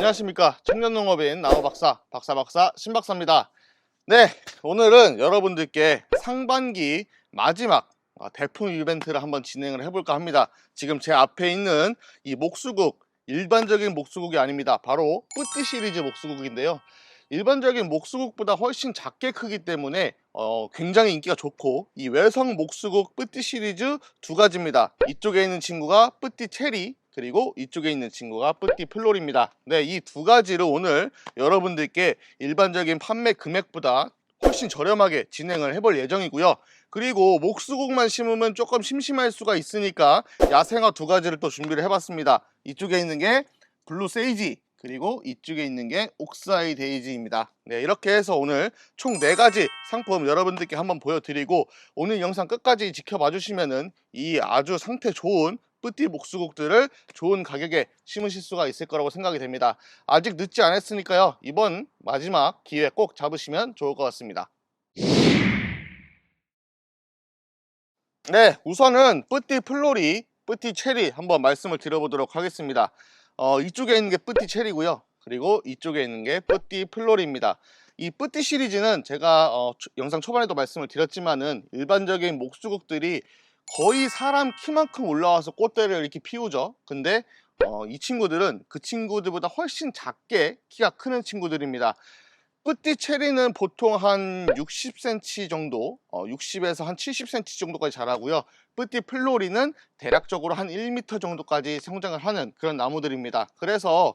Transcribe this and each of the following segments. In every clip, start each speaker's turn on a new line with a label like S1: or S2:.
S1: 안녕하십니까. 청년농업인 나무박사 박사박사 신박사입니다. 네 오늘은 여러분들께 상반기 마지막 어, 대풍 이벤트를 한번 진행을 해볼까 합니다. 지금 제 앞에 있는 이 목수국 일반적인 목수국이 아닙니다. 바로 뿌띠 시리즈 목수국인데요. 일반적인 목수국보다 훨씬 작게 크기 때문에 어, 굉장히 인기가 좋고 이 외성 목수국 뿌띠 시리즈 두 가지입니다. 이쪽에 있는 친구가 뿌띠 체리 그리고 이쪽에 있는 친구가 뿌띠 플로리입니다. 네, 이 두 가지를 오늘 여러분들께 일반적인 판매 금액보다 훨씬 저렴하게 진행을 해볼 예정이고요. 그리고 목수국만 심으면 조금 심심할 수가 있으니까 야생화 두 가지를 또 준비를 해봤습니다. 이쪽에 있는 게 블루 세이지 그리고 이쪽에 있는 게 옥사이 데이지입니다. 네 이렇게 해서 오늘 총 네가지 상품 여러분들께 한번 보여드리고 오늘 영상 끝까지 지켜봐 주시면 은 이 아주 상태 좋은 뿌띠 목수국들을 좋은 가격에 심으실 수가 있을 거라고 생각이 됩니다. 아직 늦지 않았으니까요. 이번 마지막 기회 꼭 잡으시면 좋을 것 같습니다. 네 우선은 뿌띠 플로리 뿌띠 체리 한번 말씀을 드려보도록 하겠습니다. 어, 이쪽에 있는 게 뿌띠 체리고요. 그리고 이쪽에 있는 게 뿌띠 플로리입니다. 이 뿌띠 시리즈는 제가 어, 초- 영상 초반에도 말씀을 드렸지만은 일반적인 목수국들이 거의 사람 키만큼 올라와서 꽃대를 이렇게 피우죠 근데 어, 이 친구들은 그 친구들보다 훨씬 작게 키가 크는 친구들입니다 뿌띠 체리는 보통 한 60cm 정도, 어, 60에서 한 70cm 정도까지 자라고요. 뿌띠 플로리는 대략적으로 한 1m 정도까지 성장을 하는 그런 나무들입니다. 그래서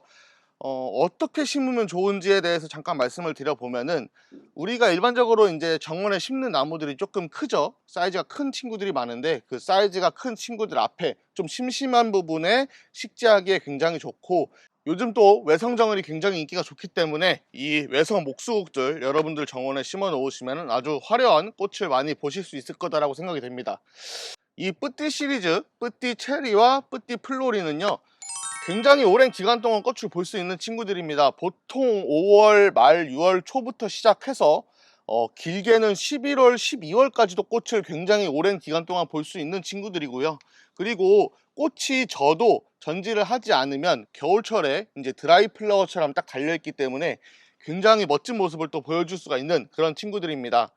S1: 어, 떻게 심으면 좋은지에 대해서 잠깐 말씀을 드려보면은 우리가 일반적으로 이제 정원에 심는 나무들이 조금 크죠. 사이즈가 큰 친구들이 많은데 그 사이즈가 큰 친구들 앞에 좀 심심한 부분에 식재하기에 굉장히 좋고 요즘 또 외성 정원이 굉장히 인기가 좋기 때문에 이 외성 목수국들 여러분들 정원에 심어 놓으시면 아주 화려한 꽃을 많이 보실 수 있을 거다라고 생각이 됩니다. 이 뿌띠 시리즈, 뿌띠 체리와 뿌띠 플로리는요. 굉장히 오랜 기간 동안 꽃을 볼수 있는 친구들입니다. 보통 5월 말 6월 초부터 시작해서 어, 길게는 11월, 12월까지도 꽃을 굉장히 오랜 기간 동안 볼 수 있는 친구들이고요. 그리고 꽃이 져도 전지를 하지 않으면 겨울철에 이제 드라이 플라워처럼 딱 달려있기 때문에 굉장히 멋진 모습을 또 보여줄 수가 있는 그런 친구들입니다.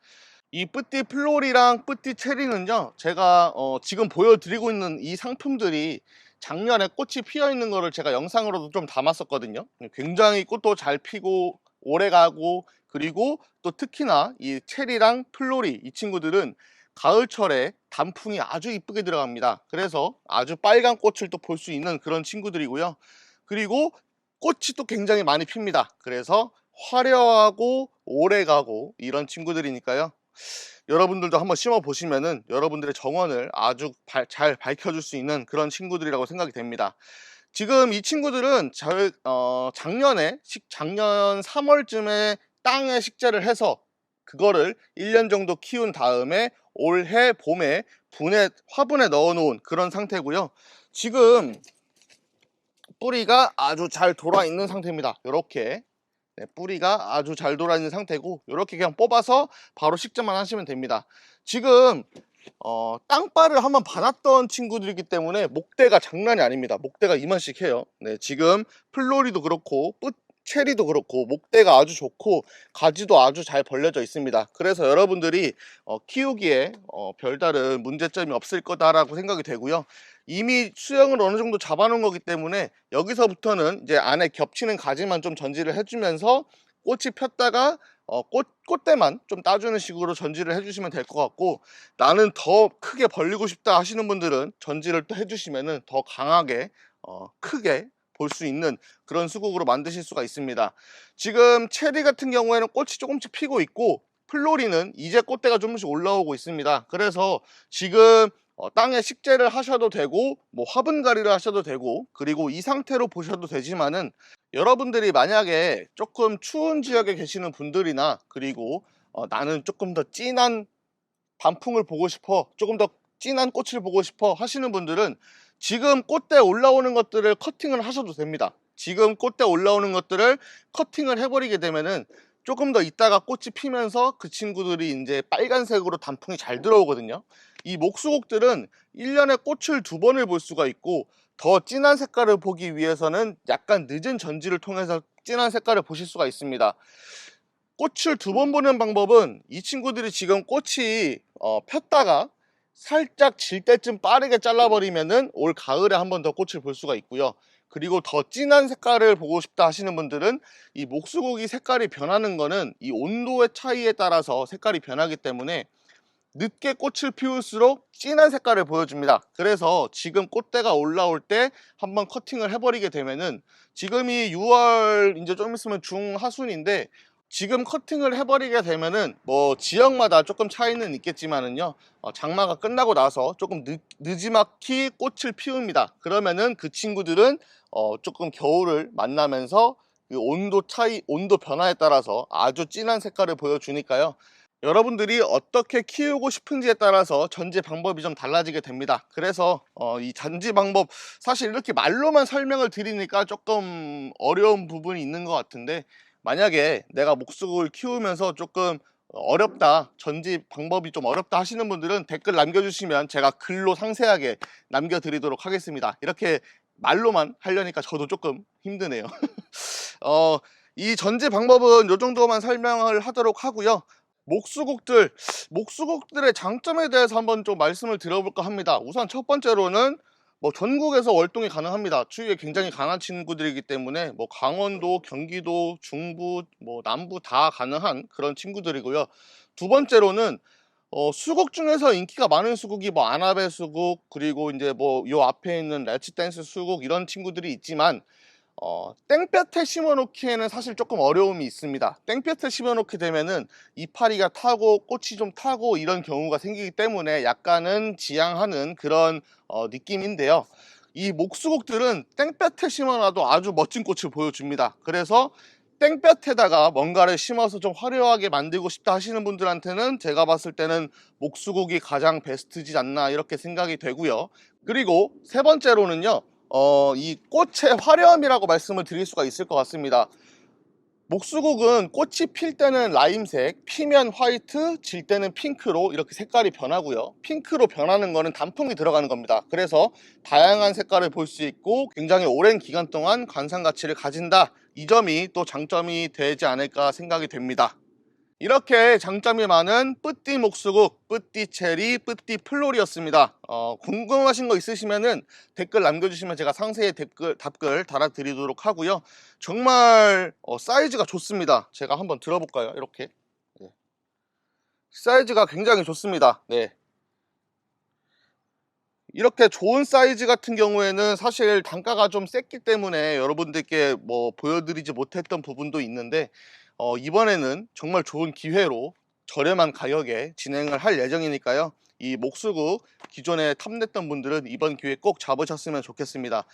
S1: 이 뿌띠 플로리랑 뿌띠 체리는요, 제가 어, 지금 보여드리고 있는 이 상품들이 작년에 꽃이 피어 있는 거를 제가 영상으로도 좀 담았었거든요. 굉장히 꽃도 잘 피고 오래 가고 그리고 또 특히나 이 체리랑 플로리 이 친구들은 가을철에 단풍이 아주 이쁘게 들어갑니다. 그래서 아주 빨간 꽃을 또 볼 수 있는 그런 친구들이고요. 그리고 꽃이 또 굉장히 많이 핍니다. 그래서 화려하고 오래 가고 이런 친구들이니까요. 여러분들도 한번 심어 보시면은 여러분들의 정원을 아주 발- 잘 밝혀줄 수 있는 그런 친구들이라고 생각이 됩니다. 지금 이 친구들은 저, 어, 작년에 식, 작년 3월쯤에 땅에 식재를 해서 그거를 1년 정도 키운 다음에 올해 봄에 분해 화분에 넣어 놓은 그런 상태고요. 지금 뿌리가 아주 잘 돌아 있는 상태입니다. 이렇게 네, 뿌리가 아주 잘 돌아 있는 상태고 이렇게 그냥 뽑아서 바로 식재만 하시면 됩니다. 지금 어, 땅바를 한번 받았던 친구들이기 때문에 목대가 장난이 아닙니다. 목대가 이만씩 해요. 네, 지금 플로리도 그렇고 뿌, 체리도 그렇고 목대가 아주 좋고 가지도 아주 잘 벌려져 있습니다. 그래서 여러분들이 어, 키우기에 어, 별다른 문제점이 없을 거다라고 생각이 되고요. 이미 수영을 어느 정도 잡아놓은 거기 때문에 여기서부터는 이제 안에 겹치는 가지만 좀 전지를 해주면서 꽃이 폈다가 어, 꽃, 꽃대만 좀 따주는 식으로 전지를 해주시면 될 것 같고 나는 더 크게 벌리고 싶다 하시는 분들은 전지를 또 해주시면은 더 강하게 어, 크게 볼 수 있는 그런 수국으로 만드실 수가 있습니다. 지금 체리 같은 경우에는 꽃이 조금씩 피고 있고 플로리는 이제 꽃대가 조금씩 올라오고 있습니다. 그래서 지금 어, 땅에 식재를 하셔도 되고 뭐 화분갈이를 하셔도 되고 그리고 이 상태로 보셔도 되지만은 여러분들이 만약에 조금 추운 지역에 계시는 분들이나 그리고 어, 나는 조금 더 진한 반풍을 보고 싶어 조금 더 진한 꽃을 보고 싶어 하시는 분들은 지금 꽃대 올라오는 것들을 커팅을 하셔도 됩니다 지금 꽃대 올라오는 것들을 커팅을 해버리게 되면은 조금 더 있다가 꽃이 피면서 그 친구들이 이제 빨간색으로 단풍이 잘 들어오거든요 이 목수곡들은 1년에 꽃을 두 번을 볼 수가 있고 더 진한 색깔을 보기 위해서는 약간 늦은 전지를 통해서 진한 색깔을 보실 수가 있습니다. 꽃을 두 번 보는 방법은 이 친구들이 지금 꽃이 어, 폈다가 살짝 질 때쯤 빠르게 잘라버리면은 올 가을에 한 번 더 꽃을 볼 수가 있고요. 그리고 더 진한 색깔을 보고 싶다 하시는 분들은 이 목수고기 색깔이 변하는 거는 이 온도의 차이에 따라서 색깔이 변하기 때문에 늦게 꽃을 피울수록 진한 색깔을 보여줍니다. 그래서 지금 꽃대가 올라올 때 한번 커팅을 해버리게 되면은 지금이 6월 이제 좀 있으면 중하순인데 지금 커팅을 해버리게 되면은 뭐 지역마다 조금 차이는 있겠지만은요 어, 장마가 끝나고 나서 조금 늦, 늦지막히 꽃을 피웁니다. 그러면은 그 친구들은 어, 조금 겨울을 만나면서 그 온도 차이 온도 변화에 따라서 아주 진한 색깔을 보여주니까요. 여러분들이 어떻게 키우고 싶은지에 따라서 전지 방법이 좀 달라지게 됩니다. 그래서 어, 이 전지 방법 사실 이렇게 말로만 설명을 드리니까 조금 어려운 부분이 있는 것 같은데 만약에 내가 목수를 키우면서 조금 어렵다 전지 방법이 좀 어렵다 하시는 분들은 댓글 남겨주시면 제가 글로 상세하게 남겨드리도록 하겠습니다. 이렇게 말로만 하려니까 저도 조금 힘드네요. 어, 이 전지 방법은 이 정도만 설명을 하도록 하고요. 목수국들 목수국들의 장점에 대해서 한번 좀 말씀을 드려볼까 합니다. 우선 첫 번째로는 뭐 전국에서 월동이 가능합니다. 추위에 굉장히 강한 친구들이기 때문에 뭐 강원도, 경기도, 중부, 뭐 남부 다 가능한 그런 친구들이고요. 두 번째로는 어, 수국 중에서 인기가 많은 수국이 뭐 아나베 수국 그리고 이제 뭐 요 앞에 있는 레츠 댄스 수국 이런 친구들이 있지만 어, 땡볕에 심어놓기에는 사실 조금 어려움이 있습니다. 땡볕에 심어놓게 되면은 이파리가 타고 꽃이 좀 타고 이런 경우가 생기기 때문에 약간은 지양하는 그런 어, 느낌인데요. 이 목수국들은 땡볕에 심어놔도 아주 멋진 꽃을 보여줍니다. 그래서 땡볕에다가 뭔가를 심어서 좀 화려하게 만들고 싶다 하시는 분들한테는 제가 봤을 때는 목수국이 가장 베스트지 않나 이렇게 생각이 되고요. 그리고 세 번째로는요. 어, 이 꽃의 화려함이라고 말씀을 드릴 수가 있을 것 같습니다. 목수국은 꽃이 필 때는 라임색, 피면 화이트, 질 때는 핑크로 이렇게 색깔이 변하고요. 핑크로 변하는 거는 단풍이 들어가는 겁니다. 그래서 다양한 색깔을 볼 수 있고 굉장히 오랜 기간 동안 관상 가치를 가진다. 이 점이 또 장점이 되지 않을까 생각이 됩니다. 이렇게 장점이 많은 뿌띠 목수국, 뿌띠 체리, 뿌띠 플로리였습니다. 어, 궁금하신 거 있으시면은 댓글 남겨주시면 제가 상세히 댓글, 답글 달아드리도록 하고요. 정말 어, 사이즈가 좋습니다. 제가 한번 들어볼까요? 이렇게. 네. 사이즈가 굉장히 좋습니다. 네. 이렇게 좋은 사이즈 같은 경우에는 사실 단가가 좀 셌기 때문에 여러분들께 뭐 보여드리지 못했던 부분도 있는데 어, 이번에는 정말 좋은 기회로 저렴한 가격에 진행을 할 예정이니까요. 이 목수국 기존에 탐냈던 분들은 이번 기회 꼭 잡으셨으면 좋겠습니다.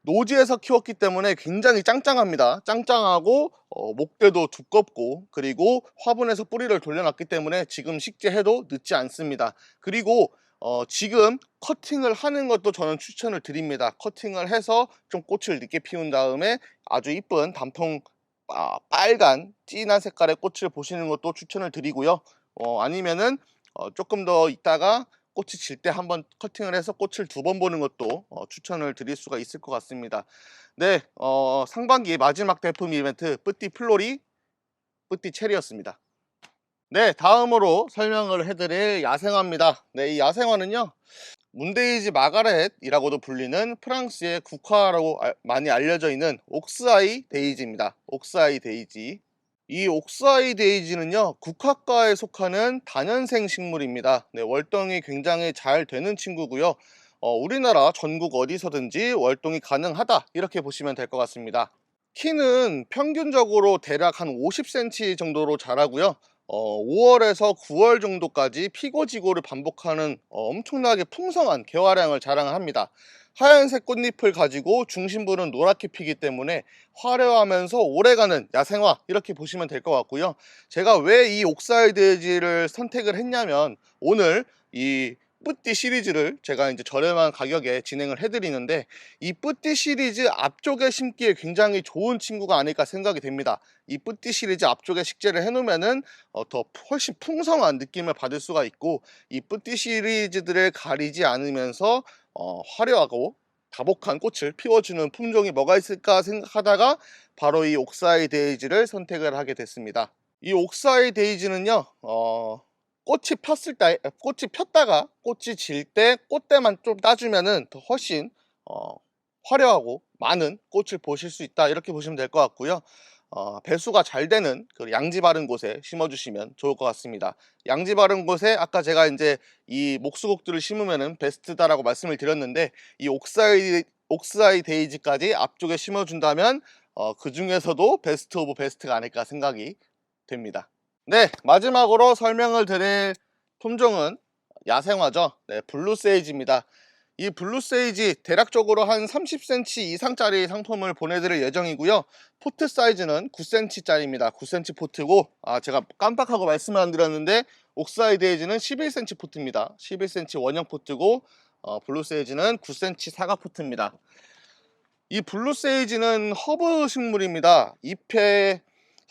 S1: 노지에서 키웠기 때문에 굉장히 짱짱합니다. 짱짱하고 어, 목대도 두껍고 그리고 화분에서 뿌리를 돌려놨기 때문에 지금 식재해도 늦지 않습니다. 그리고 어, 지금 커팅을 하는 것도 저는 추천을 드립니다. 커팅을 해서 좀 꽃을 늦게 피운 다음에 아주 이쁜 단풍 아, 빨간 진한 색깔의 꽃을 보시는 것도 추천을 드리고요. 어, 아니면은 어, 조금 더 있다가 꽃이 질 때 한번 커팅을 해서 꽃을 두 번 보는 것도 어, 추천을 드릴 수가 있을 것 같습니다. 네, 어, 상반기 마지막 대품 이벤트 뿌띠 플로리, 뿌띠 체리였습니다. 네, 다음으로 설명을 해드릴 야생화입니다. 네, 이 야생화는요. 문데이지 마가렛이라고도 불리는 프랑스의 국화라고 많이 알려져 있는 옥스아이 데이지입니다. 옥스아이 데이지. 이 옥스아이 데이지는요, 국화과에 속하는 다년생 식물입니다. 네, 월동이 굉장히 잘 되는 친구고요. 어, 우리나라 전국 어디서든지 월동이 가능하다 이렇게 보시면 될 것 같습니다. 키는 평균적으로 대략 한 50cm 정도로 자라고요. 어, 5월에서 9월 정도까지 피고지고를 반복하는 어, 엄청나게 풍성한 개화량을 자랑합니다. 하얀색 꽃잎을 가지고 중심부는 노랗게 피기 때문에 화려하면서 오래가는 야생화 이렇게 보시면 될 것 같고요. 제가 왜 이 옥사이드지를 선택을 했냐면 오늘 이 뿌띠 시리즈를 제가 이제 저렴한 가격에 진행을 해드리는데 이 뿌띠 시리즈 앞쪽에 심기에 굉장히 좋은 친구가 아닐까 생각이 됩니다. 이 뿌띠 시리즈 앞쪽에 식재를 해놓으면은 어, 더 훨씬 풍성한 느낌을 받을 수가 있고 이 뿌띠 시리즈들을 가리지 않으면서 어, 화려하고 다복한 꽃을 피워주는 품종이 뭐가 있을까 생각하다가 바로 이 옥사이 데이지를 선택을 하게 됐습니다. 이 옥사이 데이지는요, 어, 꽃이 폈을 때, 꽃이 폈다가 꽃이 질 때 꽃대만 좀 따주면은 더 훨씬 어, 화려하고 많은 꽃을 보실 수 있다 이렇게 보시면 될 것 같고요. 어, 배수가 잘 되는 그 양지 바른 곳에 심어주시면 좋을 것 같습니다. 양지 바른 곳에 아까 제가 이제 이 목수곡들을 심으면은 베스트다라고 말씀을 드렸는데 이 옥사이 옥사이 데이지까지 앞쪽에 심어준다면 어, 그 중에서도 베스트 오브 베스트가 아닐까 생각이 됩니다. 네 마지막으로 설명을 드릴 품종은 야생화죠. 네 블루 세이지입니다. 이 블루 세이지 대략적으로 한 30cm 이상짜리 상품을 보내드릴 예정이고요. 포트 사이즈는 9cm짜리입니다. 9cm 포트고 아 제가 깜빡하고 말씀을 안 드렸는데 옥사이 데이지는 11cm 포트입니다. 11cm 원형 포트고 어, 블루 세이지는 9cm 사과 포트입니다. 이 블루 세이지는 허브 식물입니다. 잎의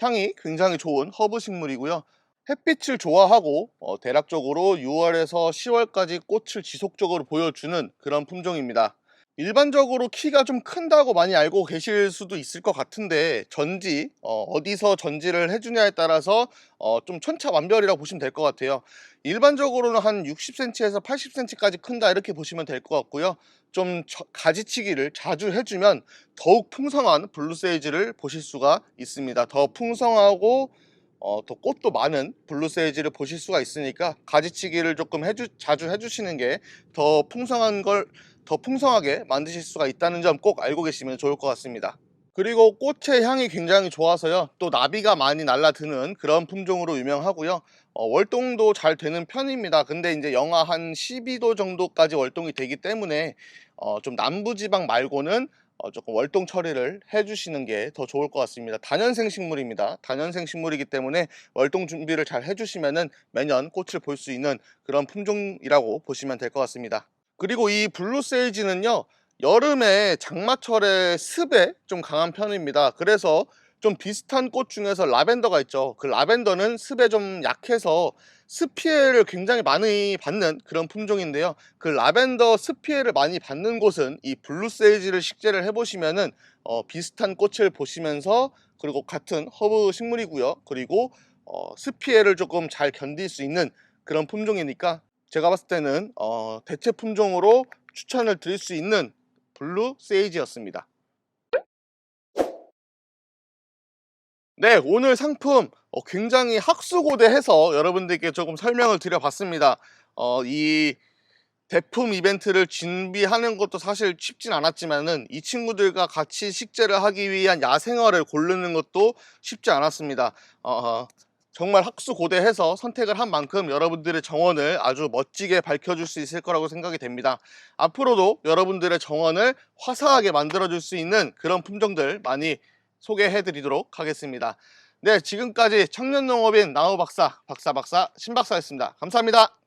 S1: 향이 굉장히 좋은 허브 식물이고요. 햇빛을 좋아하고 어, 대략적으로 6월에서 10월까지 꽃을 지속적으로 보여주는 그런 품종입니다. 일반적으로 키가 좀 큰다고 많이 알고 계실 수도 있을 것 같은데 전지 어, 디서 전지를 해주냐에 따라서 어, 좀 천차만별이라고 보시면 될 것 같아요. 일반적으로는 한 60cm에서 80cm까지 큰다 이렇게 보시면 될 것 같고요. 좀 저- 가지치기를 자주 해주면 더욱 풍성한 블루 세이지를 보실 수가 있습니다. 더 풍성하고 어, 더 꽃도 많은 블루 세이지를 보실 수가 있으니까 가지치기를 조금 해주, 자주 해주시는 게 더 풍성한 걸 더 풍성하게 만드실 수가 있다는 점 꼭 알고 계시면 좋을 것 같습니다. 그리고 꽃의 향이 굉장히 좋아서요. 또 나비가 많이 날라드는 그런 품종으로 유명하고요. 어, 월동도 잘 되는 편입니다. 근데 이제 영하 한 12도 정도까지 월동이 되기 때문에 어, 좀 남부지방 말고는 어, 조금 월동 처리를 해주시는 게 더 좋을 것 같습니다. 단연생 식물입니다. 단연생 식물이기 때문에 월동 준비를 잘 해주시면은 매년 꽃을 볼 수 있는 그런 품종이라고 보시면 될 것 같습니다. 그리고 이 블루 세이지는요, 여름에 장마철에 습에 좀 강한 편입니다. 그래서 좀 비슷한 꽃 중에서 라벤더가 있죠. 그 라벤더는 습에 좀 약해서 습 피해를 굉장히 많이 받는 그런 품종인데요. 그 라벤더 습 피해를 많이 받는 곳은 이 블루 세이지를 식재를 해보시면은 어, 비슷한 꽃을 보시면서 그리고 같은 허브 식물이고요. 그리고 어, 습 피해를 조금 잘 견딜 수 있는 그런 품종이니까 제가 봤을 때는 어, 대체 품종으로 추천을 드릴 수 있는 블루 세이지였습니다. 네, 오늘 상품 어, 굉장히 학수고대해서 여러분들께 조금 설명을 드려봤습니다. 어, 이 대품 이벤트를 준비하는 것도 사실 쉽진 않았지만은 이 친구들과 같이 식재를 하기 위한 야생화를 고르는 것도 쉽지 않았습니다. 어, 정말 학수고대해서 선택을 한 만큼 여러분들의 정원을 아주 멋지게 밝혀줄 수 있을 거라고 생각이 됩니다. 앞으로도 여러분들의 정원을 화사하게 만들어줄 수 있는 그런 품종들 많이 소개해 드리도록 하겠습니다. 네, 지금까지 청년농업인 나우 박사, 박사 박사, 신 박사였습니다. 감사합니다.